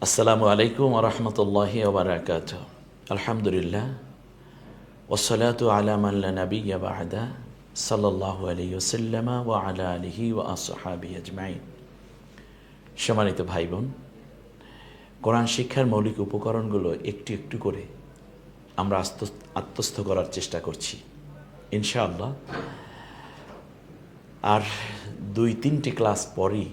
আসসালামু আলাইকুম রহমতুল্লাহ ওবরাকাত আলহামদুলিল্লাহ। ওসলাত আলামাল্লা নবী বাহাদা সাল্লাহ আলী ওসাল্লামা ও আলা আলহি ও আসহাবি আজমাইন। সম্মানিত ভাই বোন কোরআন শিক্ষার মৌলিক উপকরণগুলো একটু একটু করে আমরা আত্ম- আত্মস্থ করার চেষ্টা করছি, ইনশাআল্লাহ। আর দুই তিনটে ক্লাস পরই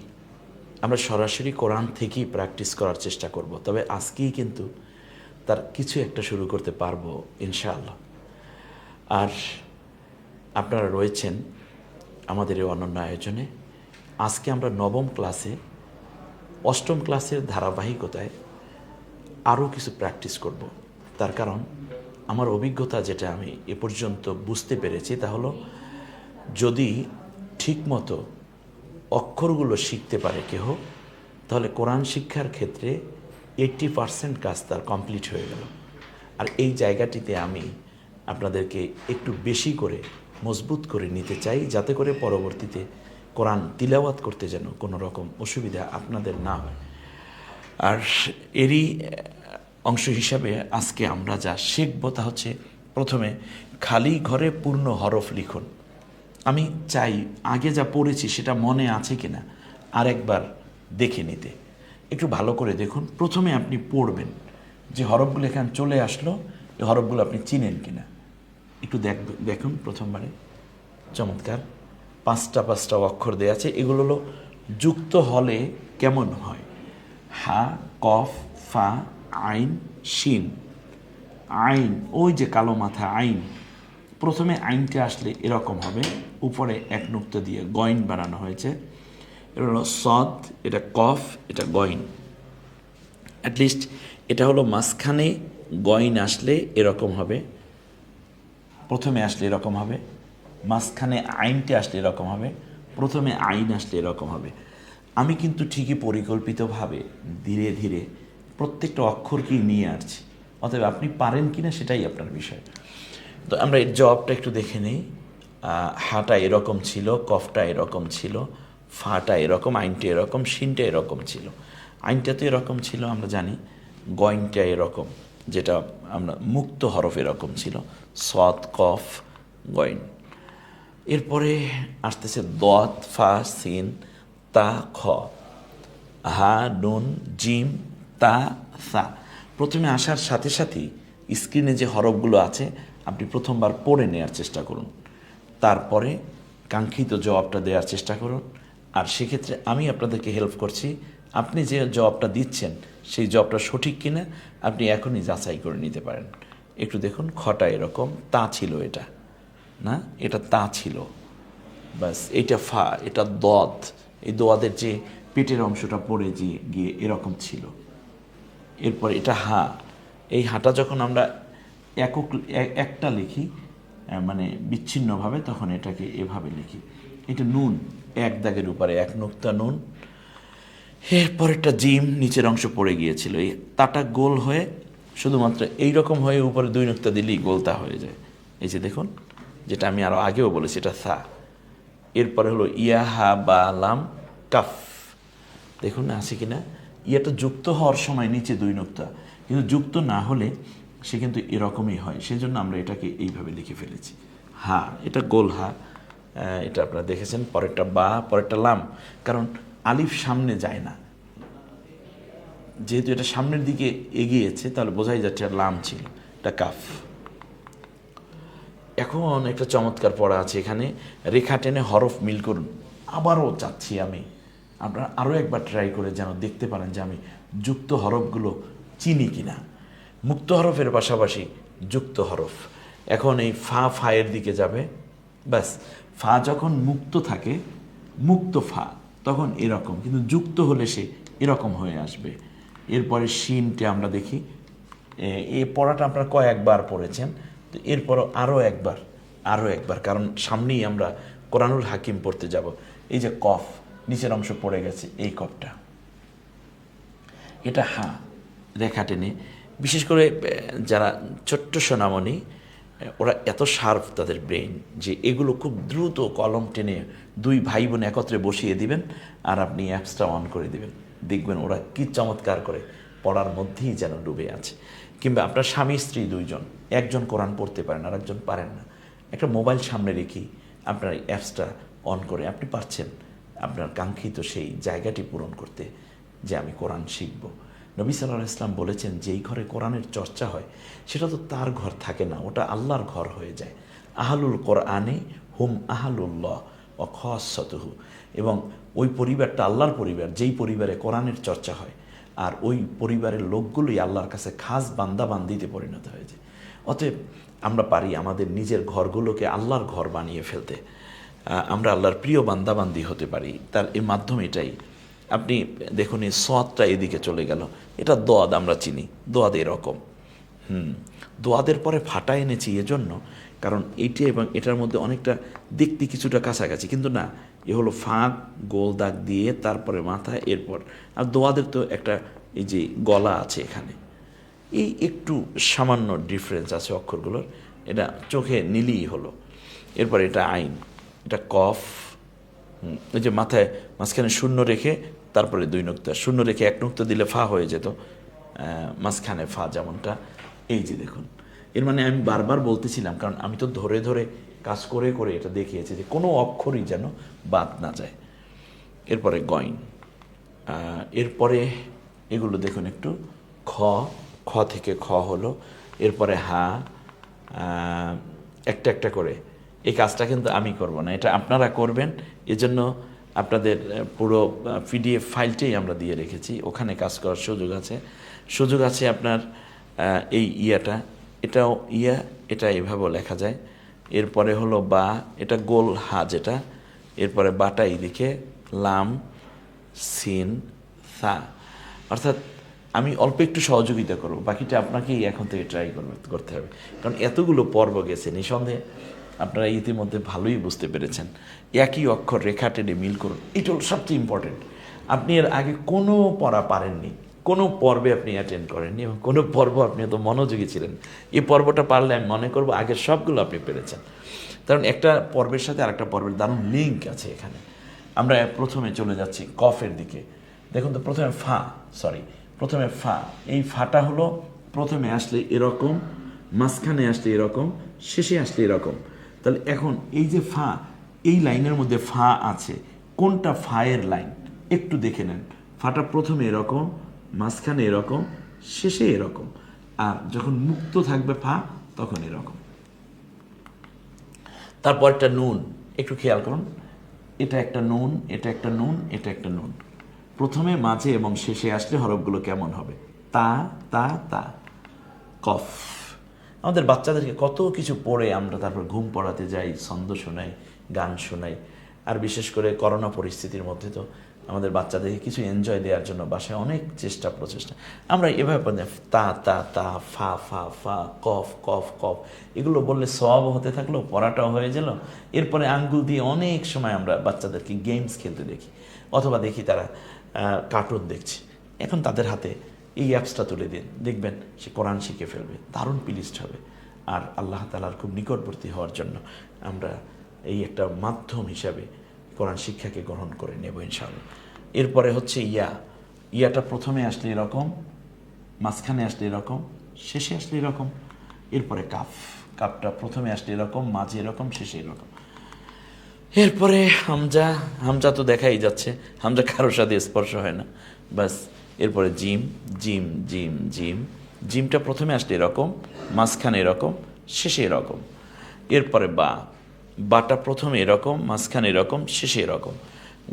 আমরা সরাসরি কোরআন থেকেই প্র্যাকটিস করার চেষ্টা করব। তবে আজকেই কিন্তু তার কিছু একটা শুরু করতে পারব, ইনশাআল্লাহ। আর আপনারা রয়েছেন আমাদের এই অনন্য আয়োজনে। আজকে আমরা নবম ক্লাসে, অষ্টম ক্লাসের ধারাবাহিকতায় আরও কিছু প্র্যাকটিস করব। তার কারণ, আমার অভিজ্ঞতা যেটা আমি এ পর্যন্ত বুঝতে পেরেছি তা হলো, যদি ঠিকমতো অক্ষরগুলো শিখতে পারে কেহ, তাহলে কোরআন শিক্ষার ক্ষেত্রে এইট্টি পার্সেন্ট কাজ তার কমপ্লিট হয়ে গেল। আর এই জায়গাটিতে আমি আপনাদেরকে একটু বেশি করে মজবুত করে নিতে চাই, যাতে করে পরবর্তীতে কোরআন তিলাওয়াত করতে যেন কোনো রকম অসুবিধা আপনাদের না হয়। আর এরই অংশ হিসাবে আজকে আমরা যা শিখব তা হচ্ছে প্রথমে খালি ঘরে পূর্ণ হরফ লিখুন। আমি চাই আগে যা পড়েছি সেটা মনে আছে কিনা, আরেকবার দেখে নিতে। একটু ভালো করে দেখুন। প্রথমে আপনি পড়বেন যে হরফগুলো এখানে চলে আসলো, এই হরফগুলো আপনি চিনেন কিনা। একটু দেখ, দেখুন প্রথমবারে। চমৎকার। পাঁচটা পাঁচটা অক্ষর দেওয়া আছে। এগুলো হলো যুক্ত হলে কেমন হয়? হা, কফ, ফা, আইন, শিন। আইন, ওই যে কালো মাথা, আইন। প্রথমে আইনটা আসলে এরকম হবে। উপরে এক নুক্তা দিয়ে গয়ন বানানো হয়েছে। এটা হলো সদ, এটা কফ, এটা গয়ন অ্যাটলিস্ট এটা হলো মাঝখানে গয়ন আসলে এরকম হবে। প্রথমে আসলে এরকম হবে। মাঝখানে আইনটি আসলে এরকম হবে। প্রথমে আইন আসলে এরকম হবে। আমি কিন্তু ঠিকই পরিকল্পিতভাবে ধীরে ধীরে প্রত্যেকটা অক্ষরকেই নিয়ে আসছি। অতএব আপনি পারেন কি না সেটাই আপনার বিষয়। তো আমরা এর জবাবটা একটু দেখে নিই। হাটা এরকম ছিল, কফটা এরকম ছিল, ফাটা এরকম, আইনটা এরকম, শিনটা এরকম ছিল। আইনটা তো এরকম ছিল, আমরা জানি। গয়নটা এরকম, যেটা আমরা, মুক্ত হরফ এরকম ছিল। সৎ, কফ, গয়ন। এরপরে আসতেছে দত, ফা, সিন, তা, খ। হা, নুন, জিম, তা, সা। প্রথমে আসার সাথে সাথেই স্ক্রিনে যে হরফগুলো আছে, আপনি প্রথমবার পড়ে নেওয়ার চেষ্টা করুন। তারপরে কাঙ্ক্ষিত জবাবটা দেওয়ার চেষ্টা করুন। আর সেক্ষেত্রে আমি আপনাদেরকে হেল্প করছি। আপনি যে জবাবটা দিচ্ছেন, সেই জবটা সঠিক কিনা, আপনি এখনই যাচাই করে নিতে পারেন। একটু দেখুন, খটা এরকম, তা ছিল এটা। না? এটা তা ছিল। ব্যাস, এটা ফা, এটা দদ এই দোয়াদের যে পেটের অংশটা পড়ে গিয়ে গিয়ে এরকম ছিল। এরপর এটা হা। এই হাটা যখন আমরা একক একটা লিখি মানে বিচ্ছিন্নভাবে তখন এটাকে এভাবে লিখি। এটা নুন, এক দাগের উপরে এক নুক্তা নুন। এরপর একটা জিম, নিচের অংশ পড়ে গিয়েছিল। এই তাটা গোল হয়ে, শুধুমাত্র এই রকম হয়ে উপরে দুই নুক্তা দিলেই গোলতা হয়ে যায়। এই যে দেখুন, যেটা আমি আরও আগেও বলেছি, এটা সা। এরপরে হলো ইয়াহা বা লাম, কাফ। দেখুন, আছে কিনা? ইয়াটা যুক্ত হওয়ার সময় নিচে দুই নোক্তা। কিন্তু যুক্ত না হলে সে কিন্তু এরকমই হয়। সেজন্য আমরা এটাকে এইভাবে লিখে ফেলেছি। হা, এটা গোল হা। এটা আপনারা দেখেছেন, পরেরটা বা, পরেরটা লাম। কারণ আলিফ সামনে যায় না। যেহেতু এটা সামনের দিকে এগিয়েছে, তাহলে বোঝাই যাচ্ছে আর লাম ছিল, এটা কাফ। এখন একটা চমৎকার পড়া আছে এখানে, রেখা টেনে হরফ মিল করুন। আবারও চাচ্ছি আমি। আপনারা আরও একবার ট্রাই করে যেন দেখতে পারেন যে আমি যুক্ত হরফগুলো চিনি কিনা। মুক্ত হরফের পাশাপাশি যুক্ত হরফ। এখন এই ফা, ফায়ের দিকে যাবে। ব্যাস, ফা যখন মুক্ত থাকে, মুক্ত ফা, তখন এরকম। কিন্তু যুক্ত হলে সে এরকম হয়ে আসবে। এরপরে শিনটা আমরা দেখি। এ- পড়াটা আপনারা কয়েকবার পড়েছেন। তো এরপরও আরও একবার আরও একবার, কারণ সামনেই আমরা কোরআনুল হাকিম পড়তে যাব। এই যে কফ, নিচের অংশ পড়ে গেছে এই কফটা। এটা হা, রেখা টেনে। বিশেষ করে যারা ছোট্ট সোনামণি ওরা এত শার্প তাদের ব্রেন যে এগুলো খুব দ্রুত কলম টেনে দুই ভাই বোন একত্রে বসিয়ে দিবেন আর আপনি অ্যাপসটা অন করে দিবেন। দেখবেন ওরা কি চমৎকার করে পড়ার মধ্যেই যেন ডুবে আছে। কিংবা আপনার স্বামী, স্ত্রী দুইজন, একজন কোরআন পড়তে পারেন আর একজন পারেন না। একটা মোবাইল সামনে রেখেই আপনার অ্যাপসটা অন করে আপনি পারছেন আপনার কাঙ্ক্ষিত সেই জায়গাটি পূরণ করতে যে আমি কোরআন শিখব। নবী সাল্লাহ ইসলাম বলেছেন, যেই ঘরে কোরআনের চর্চা হয়, সেটা তো তার ঘর থাকে না, ওটা আল্লাহর ঘর হয়ে যায়। আহালুল কোরআনে হুম আহালুল্লাহ ও খসতহু এবং ওই পরিবারটা আল্লাহর পরিবার, যেই পরিবারে কোরআনের চর্চা হয়, আর ওই পরিবারের লোকগুলোই আল্লাহর কাছে খাস বান্দা বান্দিতে পরিণত হয়েছে অতএব আমরা পারি আমাদের নিজের ঘরগুলোকে আল্লাহর ঘর বানিয়ে ফেলতে। আমরা আল্লাহর প্রিয় বান্দাবান্দি হতে পারি। তার এই মাধ্যম এটাই। আপনি দেখুন, এই সোয়াদটা এদিকে চলে গেল। এটা দোয়াদ আমরা চিনি। দোয়াদ এরকম। হুম। দোয়াদের পরে ফাটা এনেছি এজন্য, কারণ এইটি এবং এটার মধ্যে অনেকটা দেখতে কিছুটা কাছাকাছি। কিন্তু না, এ হলো ফাঁক, গোল দাগ দিয়ে, তারপরে মাথা, এরপর। আর দোয়াদের তো একটা এই যে গলা আছে এখানে। এই একটু সামান্য ডিফারেন্স আছে অক্ষরগুলোর। এটা চোখে নিলেই হলো। এরপর এটা আইন। এটা কফ। ওই যে মাথায় মাঝখানে শূন্য রেখে তারপরে দুই নোক্তা, শূন্য রেখে এক নোক্তা দিলে ফা হয়ে যেত। মাঝখানে ফা যেমনটা। এই যে দেখুন, এর মানে আমি বারবার বলতেছিলাম, কারণ আমি তো ধরে ধরে কাজ করে করে এটা দেখিয়েছি যে কোনো অক্ষরই যেন বাদ না যায়। এরপরে গয়ন এরপরে এগুলো দেখুন একটু, খ খ থেকে খ হলো। এরপরে হা একটা একটা করে। এই কাজটা কিন্তু আমি করব না, এটা আপনারা করবেন। এজন্য আপনাদের পুরো পিডিএফ ফাইলটাই আমরা দিয়ে রেখেছি। ওখানে কাজ করার সুযোগ আছে। সুযোগ আছে আপনার এই ইয়াটা। এটাও ইয়া, এটা এভাবেও লেখা যায়। এরপরে হলো বা, এটা গোল হা যেটা। এরপরে বাটা এইদিকে, লাম, সিন, সা। অর্থাৎ আমি অল্প একটু সহযোগিতা করব। বাকিটা আপনাকেই এখন থেকে ট্রাই করতে হবে। কারণ এতগুলো পর্ব গেছে, নিঃসন্দেহে। আপনারা ইতিমধ্যে ভালোই বুঝতে পেরেছেন। একই অক্ষর রেখা টেনে মিল করুন, এটা সবচেয়ে ইম্পর্টেন্ট আপনি এর আগে কোনো পড়া পারেননি, কোনো পর্বে আপনি অ্যাটেন্ড করেননি এবং কোনো পর্ব আপনি এত মনোযোগী ছিলেন। এই পর্বটা পারলে আমি মনে করব আগের সবগুলো আপনি পেরেছেন। কারণ একটা পর্বের সাথে আরেকটা পর্বের দারুণ লিঙ্ক আছে এখানে। আমরা প্রথমে চলে যাচ্ছি কফের দিকে। দেখুন তো, প্রথমে ফা সরি প্রথমে ফা। এই ফাটা হলো প্রথমে আসলে এরকম, মাঝখানে আসলে এরকম, শেষে আসলে এরকম। তাহলে এখন এই যে ফা, এই লাইনের মধ্যে ফা আছে, কোনটা ফায়ের লাইন? একটু দেখে নেন। ফাটা প্রথমে এরকম, মাঝখানে এরকম, শেষে এরকম। আর যখন মুক্ত থাকবে ফা, তখন এরকম। তারপর একটা নুন, একটু খেয়াল করুন। এটা একটা নুন, এটা একটা নুন, এটা একটা নুন। প্রথমে, মাঝে এবং শেষে আসলে হরফগুলো কেমন হবে? তা তা তা। কফ। আমাদের বাচ্চাদেরকে কত কিছু পড়ে আমরা তারপর ঘুম পড়াতে যাই, ছন্দ শোনাই, গান শোনাই। আর বিশেষ করে করোনা পরিস্থিতির মধ্যে তো আমাদের বাচ্চাদেরকে কিছু এনজয় দেওয়ার জন্য বাসায় অনেক চেষ্টা, প্রচেষ্টা। আমরা এভাবে তা তা তা, ফা ফা ফা, কফ কফ কফ। এগুলো বললে সব হতে থাকল, পড়াটাও হয়ে গেল। এরপরে আঙ্গুল দিয়ে অনেক সময় আমরা বাচ্চাদেরকে গেমস খেলতে দেখি। অথবা দেখি তারা কার্টুন দেখছে। এখন তাদের হাতে এই অ্যাপসটা তুলে দিন। দেখবেন সে কোরআন শিখে ফেলবে। দারুণ প্লিজড হবে। আর আল্লাহ তালার খুব নিকটবর্তী হওয়ার জন্য আমরা এই একটা মাধ্যম হিসাবে কোরআন শিক্ষাকে গ্রহণ করে নেব ইনশাআল্লাহ। এরপরে হচ্ছে ইয়া। ইয়াটা প্রথমে আসলে এরকম, মাঝখানে আসলে এরকম, শেষে আসলে এরকম, এরপরে কাফ। কাপটা প্রথমে আসলে এরকম, মাঝে এরকম, শেষে এরকম। এরপরে হামজা হামজা তো দেখাই যাচ্ছে। হামজা কারোর সাথে স্পর্শ হয় না। বাস এরপরে জিম জিম জিম জিম। জিমটা প্রথমে আসলে এরকম, মাঝখানে এরকম, শেষে এরকম। এরপরে বা। বাটা প্রথমে এরকম, মাঝখানে এরকম, শেষে এরকম।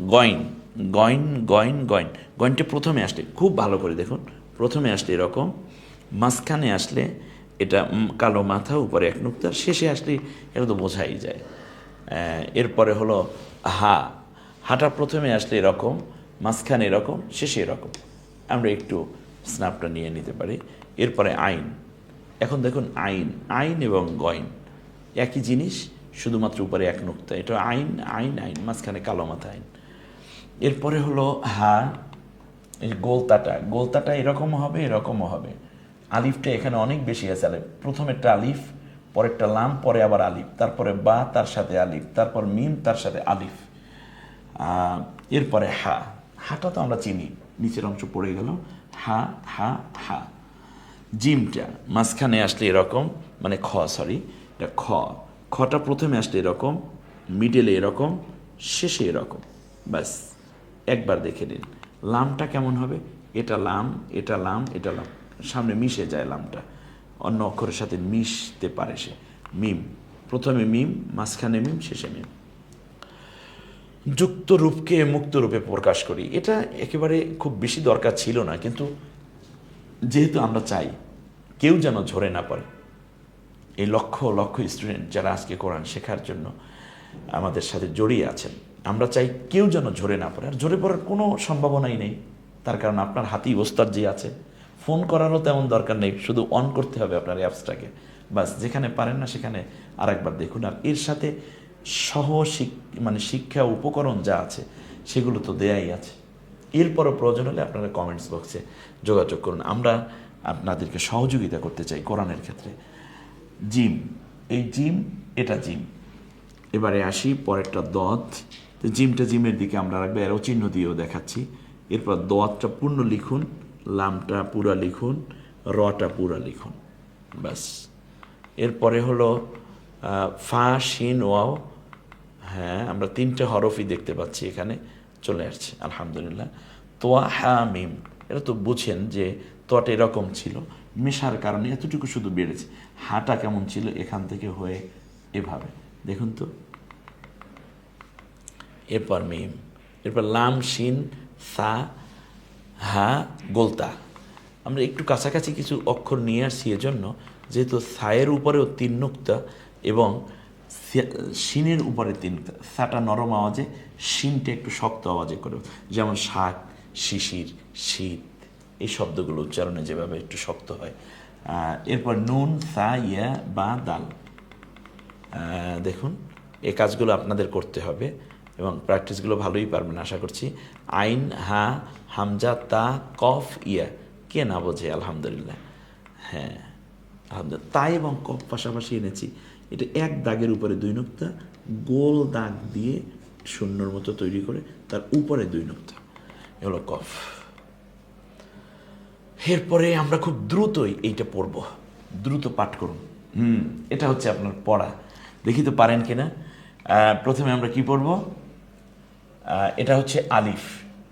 গয়ন গয়ন গয়ন গয়ন গয়নটা প্রথমে আসলে, খুব ভালো করে দেখুন, প্রথমে আসলে এরকম, মাঝখানে আসলে এটা কালো মাথা, উপরে এক নুক্তার শেষে আসলে এটা তো বোঝাই যায়। এরপরে হলো হা। হাটা প্রথমে আসলে এরকম, মাঝখানে এরকম, শেষে এরকম। আমরা একটু স্ন্যাপটা নিয়ে নিতে পারি। এরপরে আইন। এখন দেখুন, আইন আইন এবং গয়ন একই জিনিস, শুধুমাত্র উপরে এক নুক্তা। এটা আইন আইন আইন, মাঝখানে কালো মাথা আইন। এরপরে হলো, হা গোলতাটা। গোলতাটা এরকম হবে, এরকমও হবে। আলিফটা এখানে অনেক বেশি আছে। আলিফ, প্রথমেরটা আলিফ, পরেরটা লাম, পরে আবার আলিফ। তারপরে বা, তার সাথে আলিফ। তারপর মিম, তার সাথে আলিফ। এরপরে হা। হাটা তো আমরা চিনি। নিচের অংশ পড়ে গেল। হা হা হা। জিমটা মাঝখানে আসলে এরকম মানে খ সরি এটা খ। খটা প্রথমে আসলে এরকম মিডলে এরকম, শেষে এরকম। ব্যাস, একবার দেখে নিন। লামটা কেমন হবে? এটা লাম এটা লাম এটা লাম। সামনে মিশে যায় লামটা। অন্য অক্ষরের সাথে মিশতে পারে সে। মিম, প্রথমে মিম, মাঝখানে মিম, শেষে মিম। যুক্ত রূপকে মুক্ত রূপে প্রকাশ করি। এটা একেবারে খুব বেশি দরকার ছিল না, কিন্তু যেহেতু আমরা চাই, কেউ যেন ঝরে না পড়ে। এই লক্ষ লক্ষ স্টুডেন্ট যারা আজকে কোরআন শেখার জন্য আমাদের সাথে জড়িয়ে আছেন, আমরা চাই কেউ যেন ঝরে না পড়ে। আর ঝরে পড়ার কোনো সম্ভাবনাই নেই। তার কারণ আপনার হাতেই ওস্তাদ যে আছে, ফোন করারও তেমন দরকার নেই। শুধু অন করতে হবে আপনার অ্যাপসটাকে বাস, যেখানে পারেন না সেখানে আরেকবার দেখুন। আর এর সাথে সহ মানে শিক্ষা উপকরণ যা আছে, সেগুলো তো দেয়াই আছে। এরপরও প্রয়োজন হলে আপনারা কমেন্টস বক্সে যোগাযোগ করুন। আমরা আপনাদেরকে সহযোগিতা করতে চাই কোরআনের ক্ষেত্রে। জিম, এই জিম, এটা জিম। এবারে আসি পরেরটা দত জিমটা জিমের দিকে আমরা রাখব এরও চিহ্ন দিয়েও দেখাচ্ছি। এরপর দতটা পূর্ণ লিখুন, লামটা পুরা লিখুন, রটা পুরা লিখুন। ব্যাস। এরপরে হলো ফা, শিন, ওয়াও। হ্যাঁ আমরা তিনটে হরফই দেখতে পাচ্ছি এখানে, চলে আসছে, আলহামদুলিল্লাহ। তোয়া, হা, মিম এটা তো বুঝেন যে তোয়াটা এরকম ছিল, মেশার কারণে এতটুকু শুধু বেড়েছে। হাটা কেমন ছিল এখান থেকে হয়ে এভাবে, দেখুন তো। এরপর মিম, এরপর লাম, শিন, সা, হা, গোলতা। আমরা একটু কাছাকাছি কিছু অক্ষর নিয়ে আসছি এজন্য, যেহেতু সায়ের উপরেও তিন নুক্তা এবং শিনের উপরে তিন সাটা নরম আওয়াজে, শিনটা একটু শক্ত আওয়াজে করে। যেমন শাক, শিশির, শীত, এই শব্দগুলো উচ্চারণে যেভাবে একটু শক্ত হয়। এরপর নুন সা ইয়া, বা, দাল। দেখুন এই কাজগুলো আপনাদের করতে হবে এবং প্র্যাকটিসগুলো ভালোই পারবেন, আশা করছি। আইন, হা, হামজা, তা, কফ, ইয়া, কে না বোঝে? আলহামদুলিল্লাহ। হ্যাঁ আলহামদুলিল্লাহ। তাই এবং কফ পাশাপাশি এনেছি। এটা এক দাগের উপরে দুই নুক্তা, গোল দাগ দিয়ে শূন্যর মতো তৈরি করে তার উপরে দুই নুক্তা। হলো কফ। এরপরে আমরা খুব দ্রুতই এইটা পড়ব। দ্রুত পাঠ করুন। হুম, এটা হচ্ছে আপনার পড়া। দেখি তো পারেন কিনা। প্রথমে আমরা কি পড়ব? এটা হচ্ছে আলিফ।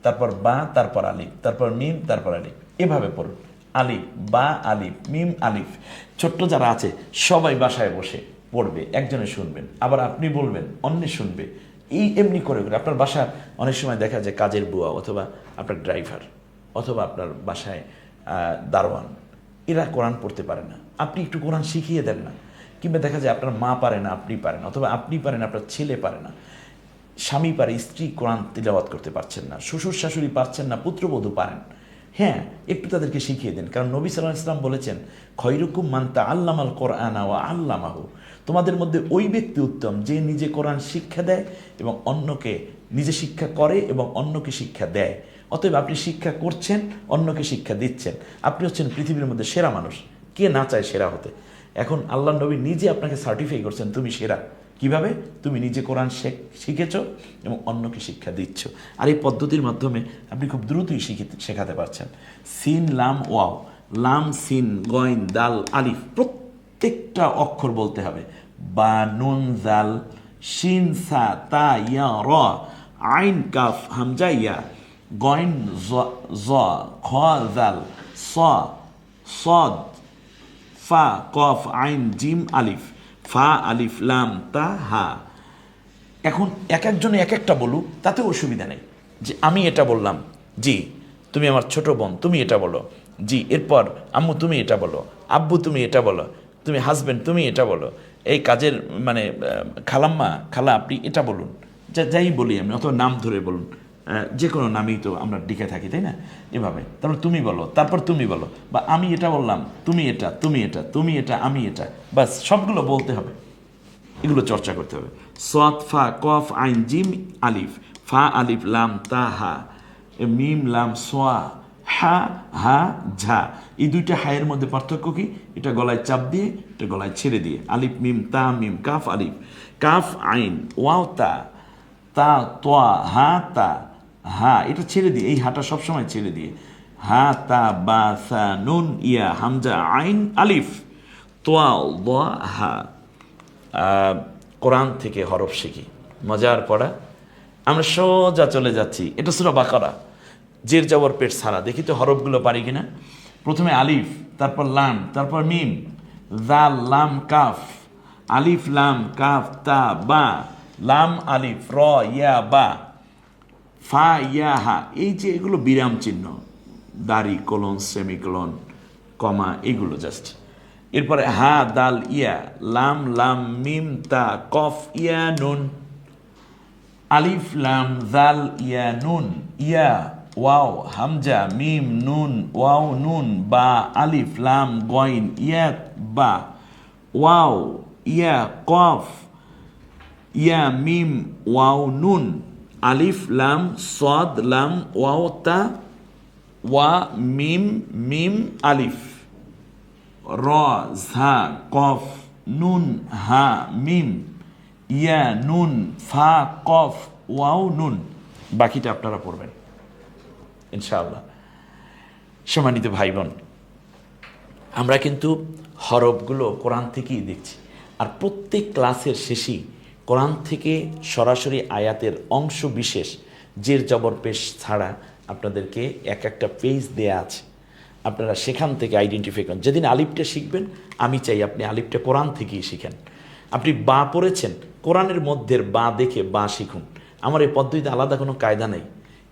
তারপর বা, তারপর আলিফ। তারপর মিম, তারপর আলিফ। এভাবে পড়ুন। আলিফ, বা, আলিফ, মিম, আলিফ। ছোট্ট যারা আছে, সবাই বাসায় বসে পড়বে, একজনে শুনবেন, আবার আপনি বলবেন, অন্যে শুনবে। এই এমনি করে করে। আপনার বাসা অনেক সময় দেখা যায় কাজের বুয়া অথবা আপনার ড্রাইভার অথবা আপনার বাসায় দারোয়ান। এরা কোরআন পড়তে পারে না। আপনি একটু কোরআন শিখিয়ে দেন না। কিংবা দেখা যায় আপনার মা পারে না, আপনি পারেন অথবা আপনি পারেন, আপনার ছেলে পারে না। স্বামী পারে, স্ত্রী কোরআন তিলাওয়াত করতে পারছেন না। শ্বশুর শাশুড়ি পারছেন না, পুত্রবধূ পারেন। হ্যাঁ একটু তাদেরকে শিখিয়ে দেন। কারণ নবী সাল্লাহ ইসলাম বলেছেন খৈরুকুম মান্তা আল্লামাল কোরআন ও আল্লামাহু। তোমাদের মধ্যে ওই ব্যক্তি উত্তম যে নিজে কোরআন শিক্ষা দেয় এবং অন্যকে নিজে শিক্ষা করে এবং অন্যকে শিক্ষা দেয়। অতএব আপনি শিক্ষা করছেন, অন্যকে শিক্ষা দিচ্ছেন। আপনি হচ্ছেন পৃথিবীর মধ্যে সেরা মানুষ। কে না চায় সেরা হতে? এখন আল্লাহ নবী নিজে আপনাকে সার্টিফাই করছেন, তুমি সেরা। কীভাবে? তুমি নিজে কোরআন শেখ- শিখেছ এবং অন্যকে শিক্ষা দিচ্ছ। আর এই পদ্ধতির মাধ্যমে আপনি খুব দ্রুতই শিখিতে পারছেন। সিন, লাম, ওয়াও। লাম, সিন গইন দাল, আলিফ, প্রত্যেকটা অক্ষর বলতে হবে। বা, নুন, জাল, শিন, সা, তা, ইয়া, র, আইন, কাফ, হামজা, ইয়া। গইন জ জ, খ, জাল, স, সদ, ফা, কফ, আইন, জিম, আলিফ। ফা, আলিফ, লাম, তা, হা। এখন এক একজনে এক একটা বলুক তাতে অসুবিধা নেই। যে আমি এটা বললাম, জি, তুমি আমার ছোট বোন, তুমি এটা বলো। জি, এরপর আম্মু, তুমি এটা বলো। আব্বু, তুমি এটা বলো। তুমি হাজবেন্ড, তুমি এটা বলো। এই কাজের মানে খালাম্মা, খালা, আপনি এটা বলুন। যা, যাই বলি আমি, অথবা নাম ধরে বলুন। যে কোনো নামেই তো আমরা ডেকে থাকি, তাই না? এভাবে। তারপর তুমি বলো, তারপর তুমি বলো, বা আমি এটা বললাম, তুমি এটা তুমি এটা তুমি এটা, আমি এটা, বাস সবগুলো বলতে হবে। এগুলো চর্চা করতে হবে। সোয়াত ফা, কফ, আইন, জিম, আলিফ। ফা, আলিফ, লাম, তা, হা। মিম, লাম, সোয়া, হা হা, ঝা। এই দুইটা হায়ের মধ্যে পার্থক্য কি? এটা গলায় চাপ দিয়ে, এটা গলায় ছেড়ে দিয়ে। আলিফ, মিম, তা, মিম, কাফ, আলিফ। কাফ, আইন, ওয়াও, তা। তা তোয়া হা, তা। হা এটা ছেড়ে দিয়ে, এই হাটা সবসময় ছেড়ে দিয়ে। হা তা বা সা নুন, ইয়া, হামজা, আইন, আলিফ, তোয়া দোয়া হা। কোরআন থেকে হরফ শিখি। মজার পড়া। আমরা সোজা চলে যাচ্ছি। এটা সুরা বাকারা। জের যাওয়ার পেট সারা দেখি তো হরফগুলো পারি কিনা। প্রথমে আলিফ, তারপর লাম, তারপর মিম। জাল লাম, কাফ। আলিফ, লাম, কাফ, তা, বা। লাম, আলিফ, র, ইয়া, বা। ফা ইয়া হা এই যে এগুলো বিরাম চিহ্ন, দাড়ি, কোলন, সেমিকোলন, কমা, এগুলো জাস্ট এরপরে হা, দাল, ইয়া, লাম লাম, মিম, তা, কফ, ইয়া, নুন। আলিফ, লাম জাল ইয়া, নুন। ইয়া, ওয়াও, হামজা, মিম, নুন, ওয়াও, নুন, বা, আলিফ, লাম, গইন, ইয়া, বা, ওয়াও, ইয়া, কফ, ইয়া, মিম, ওয়াও, নুন। আলিফ, লাম, সদ, লাম, ওয়াও, তা, ওয়া, মিম মিম, আলিফ। র, ঝা, কফ, নুন, হা, মিম। ইয়া, নুন, ফা, কফ, ওয়াও, নুন। বাকিটা আপনারা পড়বেন। ইনশাআল্লাহ। সম্মানিত ভাই বোন আমরা কিন্তু হরফগুলো কোরআন থেকেই দেখছি। আর প্রত্যেক ক্লাসের শেষেই কোরআন থেকে সরাসরি আয়াতের অংশ বিশেষ জের জবর পেশ ছাড়া আপনাদেরকে এক একটা পেজ দেয়া আছে। আপনারা সেখান থেকে আইডেন্টিফাই করেন। যেদিন আলিফটা শিখবেন, আমি চাই আপনি আলিফটা কোরআন থেকেই শিখেন। আপনি বা পড়েছেন, কোরআনের মধ্যের বা দেখে বা শিখুন। আমার এই পদ্ধতিতে আলাদা কোনো কায়দা নেই।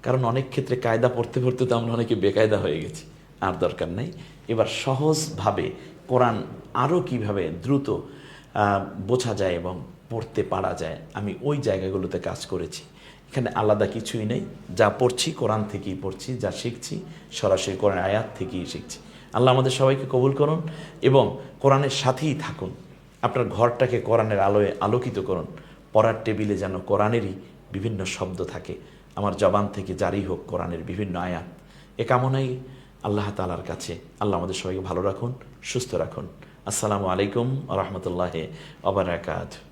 কারণ অনেক ক্ষেত্রে কায়দা পড়তে পড়তে তো আমরা অনেকে বেকায়দা হয়ে গেছি, আর দরকার নেই। এবার সহজভাবে কোরআন আরও কীভাবে দ্রুত বোঝা যায় এবং পড়তে পারা যায়। আমি ওই জায়গাগুলোতে কাজ করেছি। এখানে আলাদা কিছুই নেই। যা পড়ছি কোরআন থেকেই পড়ছি, যা শিখছি সরাসরি কোরআন আয়াত থেকেই শিখছি। আল্লাহ আমাদের সবাইকে কবুল করুন এবং কোরআনের সাথেই থাকুন। আপনার ঘরটাকে কোরআনের আলোয় আলোকিত করুন। পড়ার টেবিলে যেন কোরআনেরই বিভিন্ন শব্দ থাকে। আমার জবান থেকে জারি হোক কোরআনের বিভিন্ন আয়াত। এ কামনাই আল্লাহ তালার কাছে। আল্লাহ আমাদের সবাইকে ভালো রাখুন, সুস্থ রাখুন। আসসালামু আলাইকুম রহমতুল্লাহ আবরাকাত